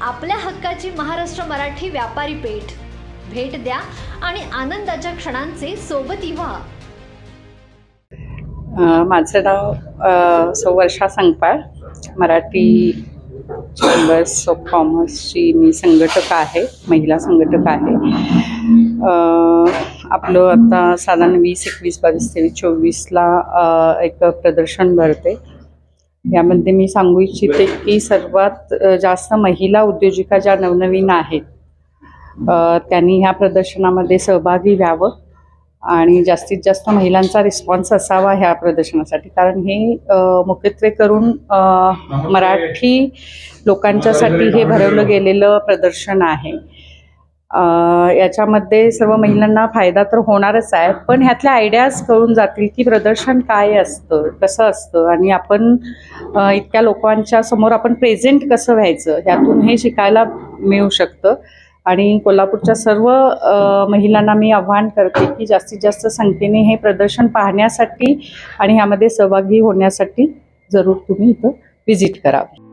आपल्या हक्काची महाराष्ट्र मराठी व्यापारी पेठ. भेट द्या आणि आनंदाच्या क्षणांचे सोबती व्हा माझं नाव अ, सौ वर्षा संगपाळ. मराठी चेंबर्स ऑफ कॉमर्सची मी संघटक आहे महिला संघटक आहे. आपलं आता साधारण वीस एकवीस बावीस तेवीस चोवीसला एक प्रदर्शन भरते. यामध्ये मी सांगू इच्छिते की सर्वात जास्त महिला उद्योजिका ज्या नवनवीन आहेत त्यांनी ह्या प्रदर्शनामध्ये सहभागी व्हावं आणि जास्तीत जास्त महिलांचा रिस्पॉन्स असावा ह्या प्रदर्शनासाठी. कारण हे मुख्यत्वे करून मराठी लोकांच्यासाठी हे भरवलं गेलेलं प्रदर्शन आहे. याच्यामध्ये सर्व महिलांना फायदा तर होणारच आहे पण ह्यातल्या आयडियाज कळून जातील की प्रदर्शन काय असतं कसं असतं आणि आपण इतक्या लोकांच्या समोर आपण प्रेझेंट कसं व्हायचं ह्यातून हे शिकायला मिळू शकतं. आणि कोल्हापूरच्या सर्व महिलांना मी आव्हान करते की जास्तीत जास्त संख्येने हे प्रदर्शन पाहण्यासाठी आणि ह्यामध्ये सहभागी होण्यासाठी जरूर तुम्ही इथं व्हिजिट करावी